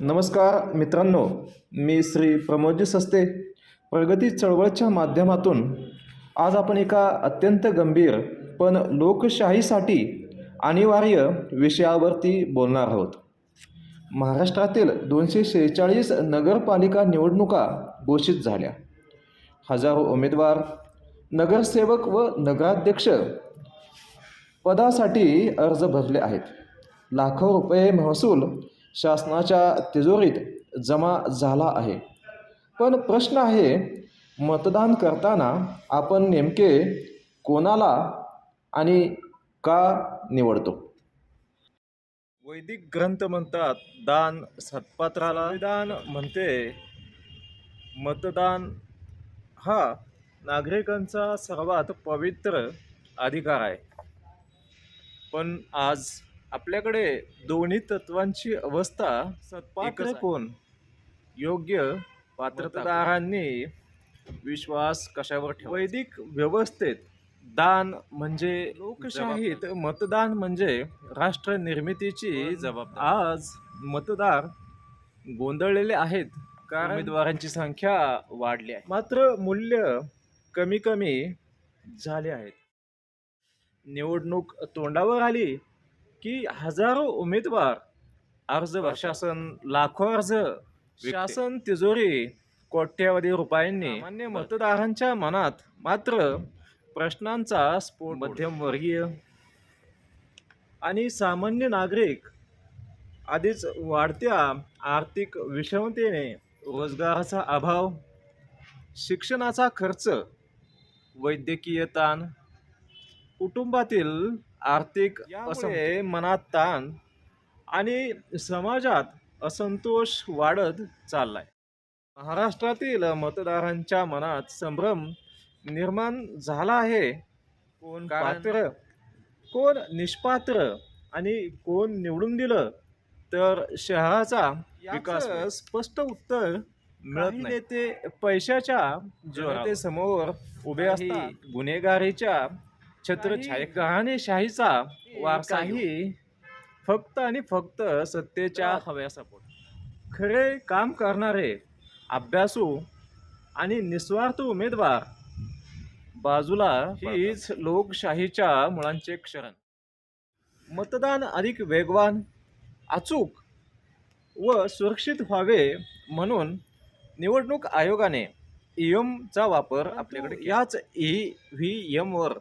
नमस्कार मित्रांनो मी श्री प्रमोदजी सस्ते प्रगती चळवळच्या माध्यमातून. आज आपण एका अत्यंत गंभीर पण लोकशाहीसाठी अनिवार्य विषयावरती बोलणार आहोत. महाराष्ट्रातील दोनशे शेहेचाळीस नगरपालिका निवडणुका घोषित झाल्या. हजारो उमेदवार नगरसेवक व नगराध्यक्ष पदासाठी अर्ज भरले आहेत. लाखो रुपये महसूल शासनाच्या तिजोरीत जमा झाला आहे. पण प्रश्न आहे मतदान करताना आपण नेमके कोणाला आणि का निवडतो? वैदिक ग्रंथ म्हणतात दान सत्पात्राला. दान म्हणते मतदान हा नागरिकांचा सर्वात पवित्र अधिकार आहे. पण आज आपल्याकडे दोन्ही तत्वांची अवस्था सत्पात्र कोण? योग्य पात्रदारांनी विश्वास कशावर ठेवा वैदिक व्यवस्थेत दान म्हणजे लोकशाहीत मतदान म्हणजे राष्ट्र निर्मितीची जबाबदारी. आज मतदार गोंधळलेले आहेत. कारण उमेदवारांची संख्या वाढली आहे. मात्र मूल्य कमी कमी झाले आहेत. निवडणूक तोंडावर आली की हजारो उमेदवार अर्ज शासन लाखो अर्ज शासन तिजोरी कोट्यावधी रुपयांनी सामान्य मतदारांच्या मनात मात्र प्रश्नांचा स्फोट मध्यमवर्गीय आणि सामान्य नागरिक आधीच वाढत्या आर्थिक विषमतेने रोजगाराचा अभाव शिक्षणाचा खर्च वैद्यकीय ताण कुटुंबातील आर्थिक यामुळे मनात ताण आणि समाजात असंतोष वाढत चाललाय. महाराष्ट्रातील मतदारांच्या मनात संभ्रम निर्माण झाला आहे. कोण पात्र कोण निष्पात्र आणि कोण निवडून दिलं तर शहराचा विकास स्पष्ट उत्तर मिळत नेते पैशाच्या जनतेसमोर उभे असतात. गुन्हेगारीच्या छत्रछाया शाहीचा वारसाही फक्त आणि फक्त सत्तेच्या हव्यासापोट खरे काम करणारे अभ्यासू आणि निस्वार्थ उमेदवार बाजूला हीच लोकशाहीच्या मुळांचे क्षरण. मतदान अधिक वेगवान अचूक व सुरक्षित व्हावे म्हणून निवडणूक आयोगाने ई एमचा वापर आपल्याकडे याच ई व्ही एमवर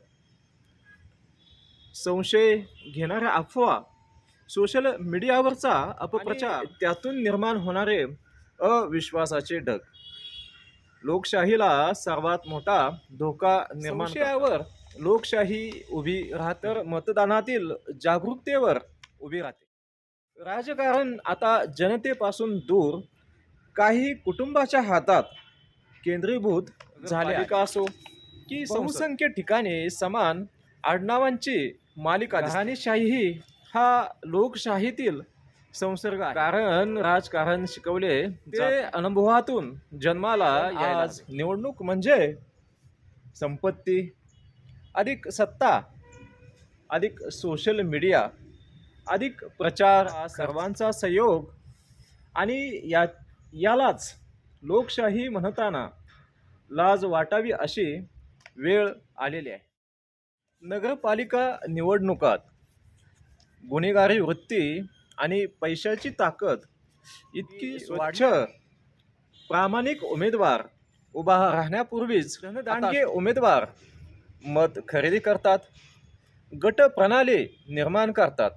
संशय घेणाऱ्या अफवा सोशल मीडियावरचा अपप्रचार त्यातून निर्माण होणारे अविश्वासाचे ढग. लोकशाहीला सर्वात मोठा धोका निर्माण संशयावर. लोकशाही उभी राहत तर मतदानातील जागरूकतेवर उभी राहते. राजकारण आता जनतेपासून दूर. काही कुटुंबाच्या हातात केंद्रीभूत झाले का असो की बहुसंख्य ठिकाणी समान आडनावांची मालिका राणीशाही हा लोकशाहीतील संसर्ग कारण राजकारण शिकवले ते अनुभवातून जन्माला आज निवडणूक म्हणजे संपत्ती अधिक सत्ता अधिक सोशल मीडिया अधिक प्रचार सर्वांचा सहयोग आणि या यालाच लोकशाही म्हणताना लाज वाटावी अशी वेळ आलेली आहे. नगरपालिका निवडणुकात गुन्हेगारी वृत्ती आणि पैशाची ताकद इतकी स्वच्छ प्रामाणिक उमेदवार उभा राहण्यापूर्वीच दांडगे उमेदवार मत खरेदी करतात गट प्रणाली निर्माण करतात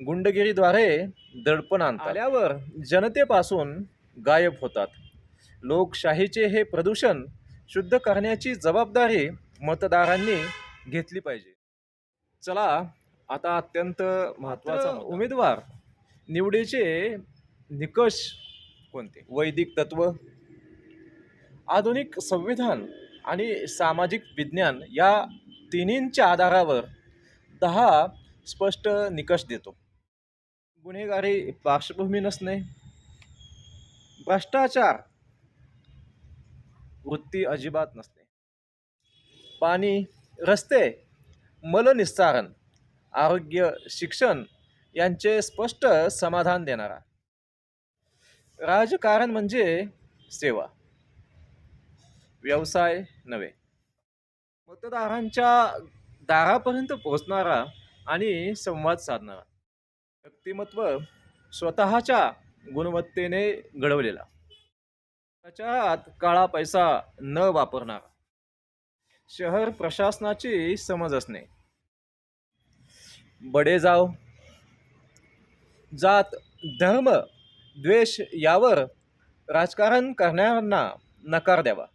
गुंडगिरीद्वारे दडपण आणतात. आल्यावर जनतेपासून गायब होतात. लोकशाहीचे हे प्रदूषण शुद्ध करण्याची जबाबदारी मतदारांनी घेतली पाहिजे. चला आता अत्यंत महत्त्वाचा उमेदवार निवडीचे निकष कोणते? वैदिक तत्व आधुनिक संविधान आणि सामाजिक विज्ञान या तिन्हींच्या आधारावर दहा स्पष्ट निकष देतो. गुन्हेगारी पार्श्वभूमी नसणे भ्रष्टाचार वृत्ती अजिबात नसते पाणी रस्ते मलनिस्सारण आरोग्य शिक्षण यांचे स्पष्ट समाधान देणारा. राजकारण म्हणजे सेवा. व्यवसाय नव्हे. मतदारांच्या दारापर्यंत पोहोचणारा आणि संवाद साधणारा. व्यक्तिमत्व स्वतःच्या गुणवत्तेने घडवलेला. प्रचारात काळा पैसा न वापरणारा. शहर प्रशासनाची समज असणे. बडे जाव. जात धर्म द्वेष यावर राजकारण करणाऱ्यांना नकार द्यावा.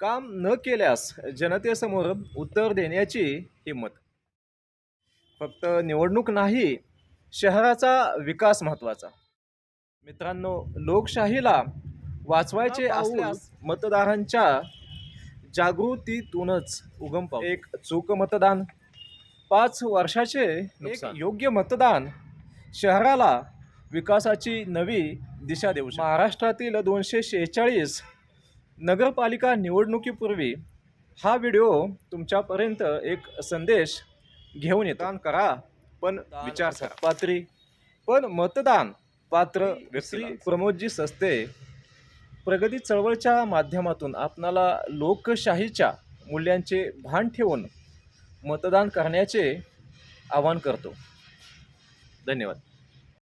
काम न केल्यास जनतेसमोर उत्तर देण्याची हिंमत. फक्त निवडणूक नाही शहराचा विकास महत्त्वाचा. मित्रांनो लोकशाहीला वाचवायचे असल्यास मतदारांच्या जागृतीतूनच उगम पाव एक चूक मतदान पाच वर्षाचे एक योग्य मतदान शहराला विकासाची नवी दिशा देऊ शकते. महाराष्ट्रातील दोनशे शेहेचाळीस नगरपालिका निवडणुकीपूर्वी हा व्हिडिओ तुमच्यापर्यंत एक संदेश घेऊन येतो. करा पण विचार करा. पात्री पण मतदान पात्र श्री प्रमोदजी सस्ते प्रगती चळवळच्या माध्यमातून आपणाला लोकशाहीच्या मूल्यांचे भान ठेवून मतदान करण्याचे आवाहन करतो. धन्यवाद.